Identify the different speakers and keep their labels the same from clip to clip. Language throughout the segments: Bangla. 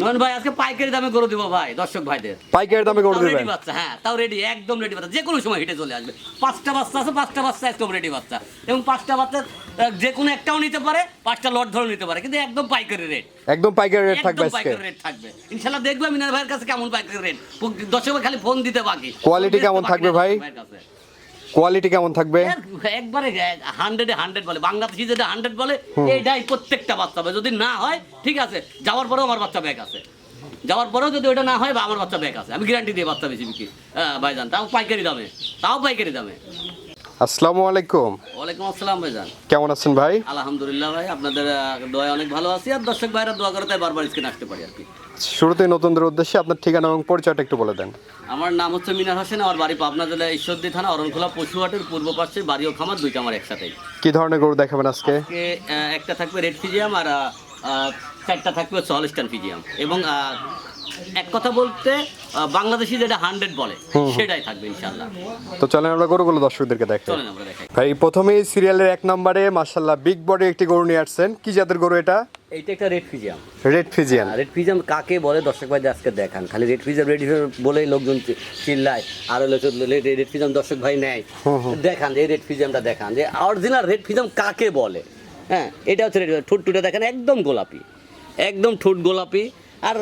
Speaker 1: নয়ন ভাই আজকে পাইকারি দামে করে দিব ভাই দর্শক ভাইদের।
Speaker 2: পাইকারি দামে করে দেবেন?
Speaker 1: রেডি বাচ্চা হ্যাঁ তাও রেডি একদম রেডি বাচ্চা। যে কোনো সময় হিটে চলে আসবে। পাঁচটা বাচ্চা আছে পাঁচটা বাচ্চা একদম রেডি বাচ্চা। এবং পাঁচটা বাচ্চা যে কোনো একটাও নিতে পারে পাঁচটা লট ধরে নিতে পারে কিন্তু একদম পাইকারি রেট
Speaker 2: একদম পাইকারি রেট থাকবে
Speaker 1: একদম পাইকারি রেট থাকবে। ইনশাল্লাহ দেখবে মিনার ভাইয়ের কাছে কেমন পাইকারি রেট দর্শক ভাই খালি ফোন দিতে বাকি।
Speaker 2: কোয়ালিটি কেমন থাকবে ভাই? কোয়ালিটি কেমন থাকবে?
Speaker 1: একবারে হান্ড্রেডে হান্ড্রেড বলে বাংলাদেশি যেটা হান্ড্রেড বলে এইটাই প্রত্যেকটা বাচ্চা হবে। যদি না হয় ঠিক আছে যাওয়ার পরেও আমার বাচ্চা ব্যাগ আছে। যাওয়ার পরেও যদি ওটা না হয় বা আমার বাচ্চা ব্যাগ আছে। আমি গ্যারান্টি দিয়ে বাচ্চা বেশি বিক্রি হ্যাঁ ভাইজান তাও পাইকারি দামে তাও পাইকারি দামে।
Speaker 2: আসসালামু আলাইকুম।
Speaker 1: ওয়ালাইকুম আসসালাম ভাই ভাইজান।
Speaker 2: কেমন আছেন ভাই?
Speaker 1: আলহামদুলিল্লাহ ভাই আপনাদের দোয়ায় অনেক ভালো আছি। আর দর্শক ভাইরা দোয়া করে তাই বারবার স্ক্রিন আসতে পারি আর কি।
Speaker 2: শুরুতে নতুনদের উদ্দেশ্যে আপনার ঠিকানা এবং পরিচয়টা একটু বলে দেন।
Speaker 1: আমার নাম হচ্ছে মিনার হোসেন আমার বাড়ি পাবনা জেলা ঈশ্বরদী থানা অরণখোলা পশুহাটের পূর্ব পাশে বাড়ি ও খামার দুইটা আমার একসাথে
Speaker 2: কি ধরনের গরু দেখাবেন আজকে?
Speaker 1: একটা থাকবে রেড ফিজিয়াম আর চারটা থাকবে হচ্ছে ফিজিয়াম। এবং এক কথা বলতে বাংলাদেশি যেটা হান্ড্রেড বলে সেটাই থাকবে ইনশাল্লাহ
Speaker 2: তো চলেন আমরা গরুগুলো দর্শকদেরকে দেখাই।
Speaker 1: চলেন আমরা দেখাই।
Speaker 2: ভাই প্রথমেই সিরিয়ালের এক নম্বরে মার্শাল্লাহ বিগ বডি একটি গরু নিয়ে আসছেন। কি জাতের গরু এটা?
Speaker 1: এইটা একটা red Friesian
Speaker 2: red Friesian
Speaker 1: red Friesian কাকে বলে? দর্শক ভাই আজকে দেখান। খালি রেড ফিজিয়াম রেড বলেই লোকজন চিল্লায় আর হলো রেড ফিজিয়াম দর্শক ভাই নেয়। দেখান যে রেড ফিজিয়ামটা দেখান। যে অরিজিনাল রেড ফিজিয়াম কাকে বলে? হ্যাঁ এটা হচ্ছে red- ঠোঁট টুটে দেখেন একদম গোলাপি। একদম ঠোঁট গোলাপি। আর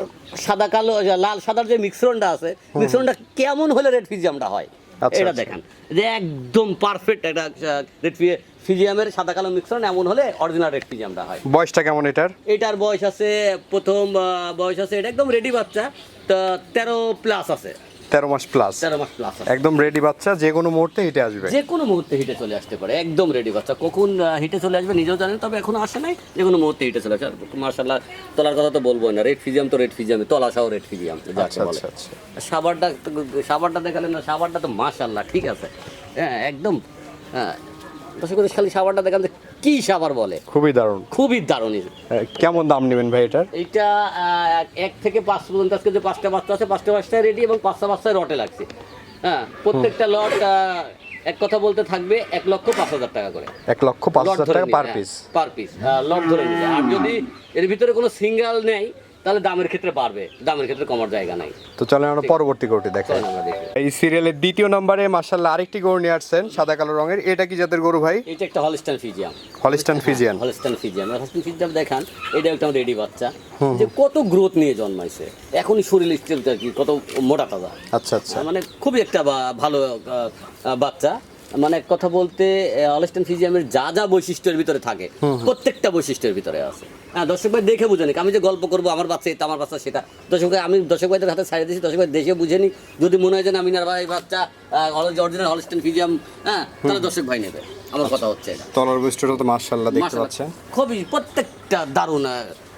Speaker 1: সাদা কালো লাল সাদার যে মিশ্রণটা আছে মিশ্রণটা কেমন হলে রেড ফিজিয়ামটা হয়?
Speaker 2: আচ্ছা,
Speaker 1: এটা
Speaker 2: আচ্ছা।
Speaker 1: দেখেন। যে একদম পারফেক্ট একটা রেড ফিজিয়ামের সাদা কালো মিশ্রণ এমন হলে অরিজিনাল রেড ফিজিয়ামটা হয়।
Speaker 2: বয়সটা কেমন এটার?
Speaker 1: এটার বয়স আছে প্রথম বয়স আছে এটা একদম রেডি বাচ্চা তো তেরো প্লাস আছে।
Speaker 2: তেরো মাস প্লাস
Speaker 1: তেরো মাস প্লাস
Speaker 2: একদম রেডি বাচ্চা যে কোনো মুহূর্তে হেঁটে আসবে।
Speaker 1: যে কোনো মুহূর্তে হিটে চলে আসতে পারে একদম রেডি বাচ্চা। কখন হিটে চলে আসবে নিজেও জানেন তবে এখনও আসে নাই যে কোনো মুহূর্তে হিটে চলে আসে। মার্শাল্লাহ তলার কথা তো বলব না রেড ফিজিয়াম তো রেড ফিজিয়াম তলা সহ রেড ফিজিয়াম যাকে
Speaker 2: আচ্ছা
Speaker 1: বলে।
Speaker 2: আচ্ছা আচ্ছা।
Speaker 1: সাবারটা সাবারটা দেখালেন না সাবারটা তো মাশাল্লাহ ঠিক আছে। হ্যাঁ একদম হ্যাঁ। দর্শক খালি সাবারটা দেখান কি সাবার বলে?
Speaker 2: খুবই দারুণ।
Speaker 1: খুবই দারুণ
Speaker 2: কেমন দাম নেবেন ভাই এটার?
Speaker 1: এটা এক থেকে পাঁচ পর্যন্ত আজকে যে পাঁচটা বাচ্চা আছে পাঁচটা বাচ্চা রেডি এবং পাঁচটা বাচ্চায় রটে লাগছে। হ্যাঁ প্রত্যেকটা লট এক কথা বলতে থাকবে এক লক্ষ পাঁচ হাজার টাকা করে।
Speaker 2: এক লক্ষ পাঁচ হাজার টাকা per piece
Speaker 1: per piece lot ধরে আর যদি এর ভিতরে কোনো সিঙ্গেল নেই তাহলে দামের ক্ষেত্রে বাড়বে দামের ক্ষেত্রে কমার জায়গা নাই।
Speaker 2: তো চলেন আমরা পরবর্তী গরুটি দেখাই। এই সিরিয়ালের দ্বিতীয় নম্বরে আরেকটি গরু নিয়ে আসছেন সাদা কালো রঙের। এটা কি জাতের গরু ভাই?
Speaker 1: এটা একটা ফিজিয়াম ফিজিয়াম ফিজিয়াম দেখান এটা একটা রেডি বাচ্চা। যে কত গ্রোথ নিয়ে জন্মাইছে। এখনই শরীর স্টিলটা কি কত মোটা তাজা।
Speaker 2: আচ্ছা আচ্ছা।
Speaker 1: মানে খুবই একটা ভালো বাচ্চা। মানে কথা বলতে অলস্টেন ফিজিয়ামের যা যা বৈশিষ্ট্যের ভিতরে থাকে প্রত্যেকটা বৈশিষ্ট্যের ভিতরে আছে। হ্যাঁ দর্শক ভাই দেখে বুঝে নিক। আমি যে গল্প করব আমার বাচ্চা এটা আমার বাচ্চা সেটা। দর্শক ভাই আমি দর্শক ভাইদের হাতে ছাড়িয়ে দিয়েছি দর্শক ভাই দেখে বুঝে নি যদি মনে হয় যে আমি না ভাই বাচ্চা অরিজিনাল হলস্টেন ফিজিয়াম হ্যাঁ তাহলে দর্শক ভাই নেবে। আমার কথা হচ্ছে এটা।
Speaker 2: তলার বৈশিষ্ট্যটা তো মার্শাল্লাহ দেখতে পাচ্ছেন।
Speaker 1: খুবই প্রত্যেকটা দারুণ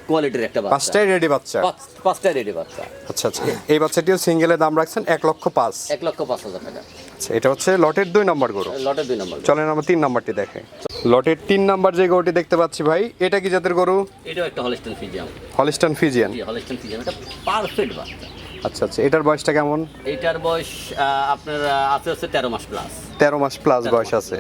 Speaker 1: কোয়ালিটির একটা বাচ্চা।
Speaker 2: পাঁচটাই রেডি বাচ্চা।
Speaker 1: পাঁচ- পাঁচটা রেডি বাচ্চা।
Speaker 2: আচ্ছা আচ্ছা। এই বাচ্চাটিও সিঙ্গেলের দাম রাখছেন এক লক্ষ পাঁচ।
Speaker 1: এক লক্ষ পাঁচ হাজার টাকা।
Speaker 2: আচ্ছা এটা হচ্ছে লটের দুই নম্বর গরু।
Speaker 1: লটের দুই নম্বর
Speaker 2: চলেন আমরা তিন নম্বরটি দেখে। লটের তিন নাম্বার যে গরুটি দেখতে পাচ্ছি ভাই এটা কি জাতের গরু?
Speaker 1: এটাও একটা হলস্টেন ফিজিয়াম
Speaker 2: হলিস্টান ফিজিয়ান
Speaker 1: জি হলস্টেন ফিজিয়াম এটা পারফেক্ট বাচ্চা।
Speaker 2: আচ্ছা আচ্ছা এটার বয়সটা কেমন?
Speaker 1: এটার বয়স আপনার আছে হচ্ছে তেরো মাস প্লাস
Speaker 2: তেরো মাস প্লাস বয়স আছে।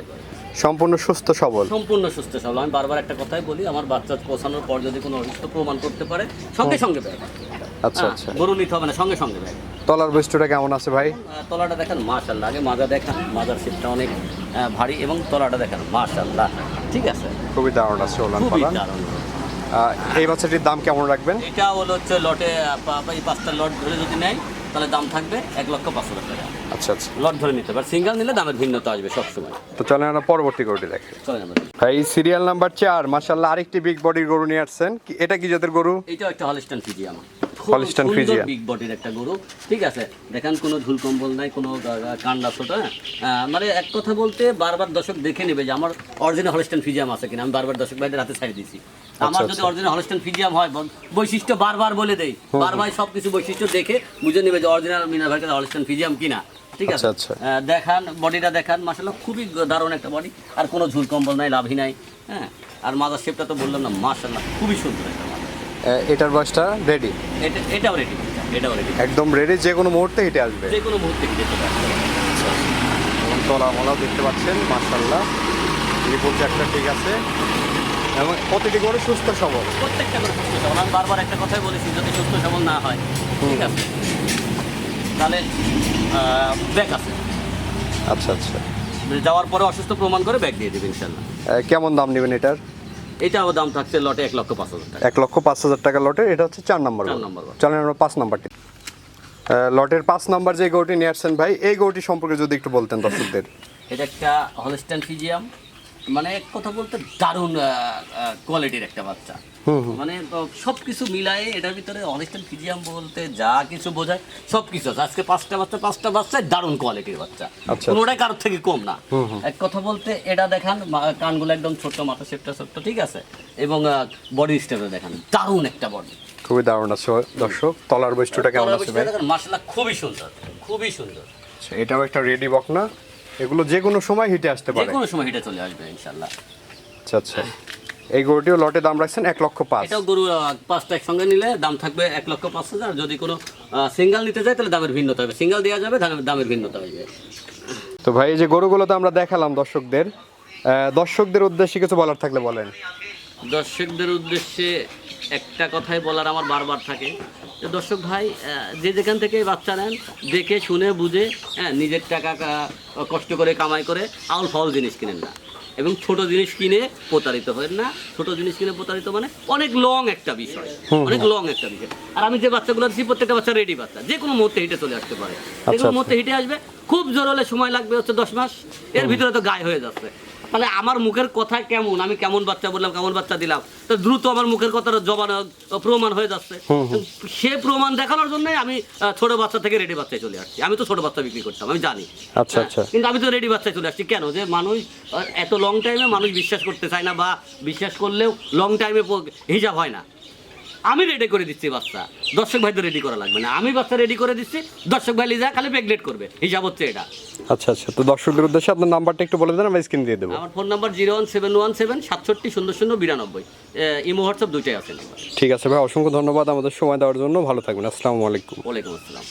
Speaker 2: সম্পূর্ণ সুস্থ সবল।
Speaker 1: সম্পূর্ণ সুস্থ সবল। আমি বারবার একটা কথাই বলি আমার বাচ্চা পৌঁছানোর পর যদি কোনো অসুস্থ প্রমাণ করতে পারে সঙ্গে সঙ্গে
Speaker 2: আচ্ছা আচ্ছা।
Speaker 1: গরু নিতে হবে না সঙ্গে সঙ্গে ব্যাগ।
Speaker 2: তলার বৈশিষ্ট্যটা কেমন আছে ভাই?
Speaker 1: তলাটা দেখেন মাশাল্লাহ আগে মাজা দেখান মাজার সিটটা অনেক ভারী এবং তলাটা দেখেন মাশাল্লাহ ঠিক আছে?
Speaker 2: খুবই দারুণ আছে ওলান
Speaker 1: দারুণ।
Speaker 2: এই বাচ্চাটির দাম কেমন রাখবেন?
Speaker 1: এটা হলো হচ্ছে লটে এই পাঁচটা লট ধরে যদি নেয় তাহলে দাম থাকবে এক লক্ষ পাঁচ হাজার টাকা।
Speaker 2: আচ্ছা আচ্ছা।
Speaker 1: লট ধরে নিতে পারে সিঙ্গেল নিলে দামের ভিন্নতা আসবে সবসময়।
Speaker 2: তো চলেন আমরা পরবর্তী গরুটি দেখে।
Speaker 1: আমরা।
Speaker 2: ভাই সিরিয়াল নাম্বার চার মাসাল্লাহ আরেকটি বিগ বডির গরু নিয়ে আসছেন। এটা কি জাতের গরু?
Speaker 1: এটা একটা হলিস্টান ফিজিয়াম
Speaker 2: Friesian।
Speaker 1: বিগ বডির একটা গরু। ঠিক আছে দেখেন কোনো ঝুল কম্বল নাই কোনো কান্ডা ছোট হ্যাঁ? মানে এক কথা বলতে বারবার দর্শক দেখে নেবে যে আমার অরিজিনাল হলিস্টান ফিজিয়াম আছে কিনা। আমি বারবার দর্শক ভাইদের হাতে ছাড়িয়ে দিছি আমার যদি অরিজিনাল হলিস্টান ফিজিয়াম হয় বৈশিষ্ট্য বারবার বলে দেই। বারবার সব কিছু বৈশিষ্ট্য দেখে বুঝে নেবে যে অরিজিনাল মিনার ভাইয়ের কাছে হলিস্টান ফিজিয়াম কিনা। ঠিক আছে?
Speaker 2: আচ্ছা, আচ্ছা।
Speaker 1: আহ, দেখান বডিটা দেখান। মাসাল্লাহ খুবই দারুণ একটা বডি আর কোনো ঝুল কম্বল নাই লাভই নাই হ্যাঁ? আর মাদার শেপটা তো বললাম না মাসাল্লাহ খুবই সুন্দর একটা
Speaker 2: এটার বয়সটা রেডি
Speaker 1: এটা এটাও রেডি এটাও রেডি
Speaker 2: একদম রেডি যে কোনো মুহূর্তে হেঁটে আসবে।
Speaker 1: যে কোনো মুহূর্তে কিনে চলে আসবে।
Speaker 2: এবং তলা মলাও দেখতে পাচ্ছেন মাসাল্লাহ রিপোর্ট একটা ঠিক আছে। এবং প্রতিটি গরু সুস্থ সবল।
Speaker 1: প্রত্যেকটা করে সুস্থ সবল। আমি বারবার একটা কথাই বলেছি যদি সুস্থ সবল না হয় ঠিক আছে? তাহলে ব্যাগ আছে।
Speaker 2: আচ্ছা আচ্ছা।
Speaker 1: যাওয়ার পরে অসুস্থ প্রমাণ করে ব্যাগ দিয়ে দেবে ইনশাল্লাহ
Speaker 2: কেমন দাম নেবেন এটার?
Speaker 1: এটা আবার দাম থাকছে লটে এক লক্ষ পাঁচ হাজার টাকা।
Speaker 2: এক লক্ষ পাঁচ হাজার টাকা লটে এটা হচ্ছে চার নম্বর
Speaker 1: চার নম্বর
Speaker 2: চলেন আমরা পাঁচ নাম্বারটি। লটের পাঁচ নাম্বার যে গরুটি নিয়ে আসছেন ভাই এই গরুটি সম্পর্কে যদি একটু বলতেন দর্শকদের।
Speaker 1: এটা একটা হলস্টাইন ফিজিয়াম। মানে এক কথা বলতে দারুণ কোয়ালিটির একটা বাচ্চা। মানে সব কিছু মিলায়ে এটার ভিতরে হলস্টাইন ফিজিয়াম বলতে যা কিছু বোঝায় সব কিছু আছে। আজকে পাঁচটা বাচ্চা পাঁচটা বাচ্চা দারুণ কোয়ালিটির বাচ্চা। কোনোটাই কারোর থেকে কম না। এক কথা বলতে এটা দেখান কানগুলো একদম ছোট্ট মাথা শেপটা ছোট্ট ঠিক আছে? এবং বডি স্টেপটা দেখান। দারুণ একটা বডি
Speaker 2: খুবই দারুণ আছে দর্শক। তলার বৈশিষ্ট্যটা কেমন আছে
Speaker 1: মার্শাল্লাহ খুবই সুন্দর খুবই সুন্দর।
Speaker 2: আচ্ছা, এটাও একটা রেডি বক না এগুলো যে কোনো সময় হিটে আসতে পারে।
Speaker 1: যে কোনো সময় হেঁটে চলে আসবে ইনশাল্লাহ।
Speaker 2: আচ্ছা আচ্ছা। এই গরুটিও লটে দাম রাখছেন এক লক্ষ পাঁচ।
Speaker 1: এটাও গরু পাঁচটা একসঙ্গে নিলে দাম থাকবে এক লক্ষ পাঁচ হাজার। যদি কোনো সিঙ্গেল নিতে যায় তাহলে দামের ভিন্নতা হবে। সিঙ্গেল দেওয়া যাবে দামের দামের ভিন্নতা হবে
Speaker 2: তো ভাই এই যে গরুগুলো তো আমরা দেখালাম দর্শকদের দর্শকদের উদ্দেশ্যে কিছু বলার থাকলে বলেন।
Speaker 1: দর্শকদের উদ্দেশ্যে একটা কথাই বলার আমার বারবার থাকে। যে দর্শক ভাই যে যেখান থেকে বাচ্চা নেন দেখে শুনে বুঝে হ্যাঁ নিজের টাকা কষ্ট করে কামাই করে আউল ফাউল জিনিস কিনেন না। এবং ছোট জিনিস কিনে প্রতারিত হয় না। ছোট জিনিস কিনে প্রতারিত মানে অনেক লং একটা বিষয়। অনেক লং একটা বিষয়। আর আমি যে বাচ্চাগুলো দিচ্ছি প্রত্যেকটা বাচ্চা রেডি বাচ্চা। যে কোনো মুহূর্তে হিটে চলে আসতে পারে। যে কোনো মুহূর্তে হিটে আসবে। খুব জোর হলে সময় লাগবে হচ্ছে দশ মাস। এর ভিতরে তো গায়ে হয়ে যাচ্ছে। তাহলে আমার মুখের কথা কেমন? আমি কেমন বাচ্চা বললাম কেমন বাচ্চা দিলাম? তো দ্রুত আমার মুখের কথাটা জবান প্রমাণ হয়ে যাচ্ছে। সে প্রমাণ দেখানোর জন্য আমি ছোট বাচ্চা থেকে রেডি বাচ্চায় চলে আসছি। আমি তো ছোট বাচ্চা বিক্রি করতাম আমি জানি।
Speaker 2: আচ্ছা, আচ্ছা।
Speaker 1: হ্যাঁ, কিন্তু আমি তো রেডি বাচ্চায় চলে আসছি। কেন? যে মানুষ এত লং টাইমে মানুষ বিশ্বাস করতে চায় না বা বিশ্বাস করলেও লং টাইমে হিসাব হয় না। আমি রেডি করে দিচ্ছি বাচ্চা দর্শক ভাই তো রেডি করা লাগবে না আমি বাচ্চা রেডি করে দিচ্ছি দর্শক ভাই লিজা খালি প্রেগনেট করবে হিসাব হচ্ছে এটা
Speaker 2: আচ্ছা আচ্ছা তো দর্শকদের উদ্দেশ্যে আপনার নাম্বারটা একটু বলে দেন আমি স্ক্রিন দিয়ে দেবো
Speaker 1: আমার phone number zero one seven one seven সাতষট্টি শূন্য শূন্য বিরানব্বই ইমো হোয়াটসঅ্যাপ দুইটাই আছে নাম্বার
Speaker 2: ঠিক আছে ভাই অসংখ্য ধন্যবাদ আমাদের সময় দেওয়ার জন্য ভালো থাকবেন আসসালামু আলাইকুম
Speaker 1: ওয়ালাইকুম আসসালাম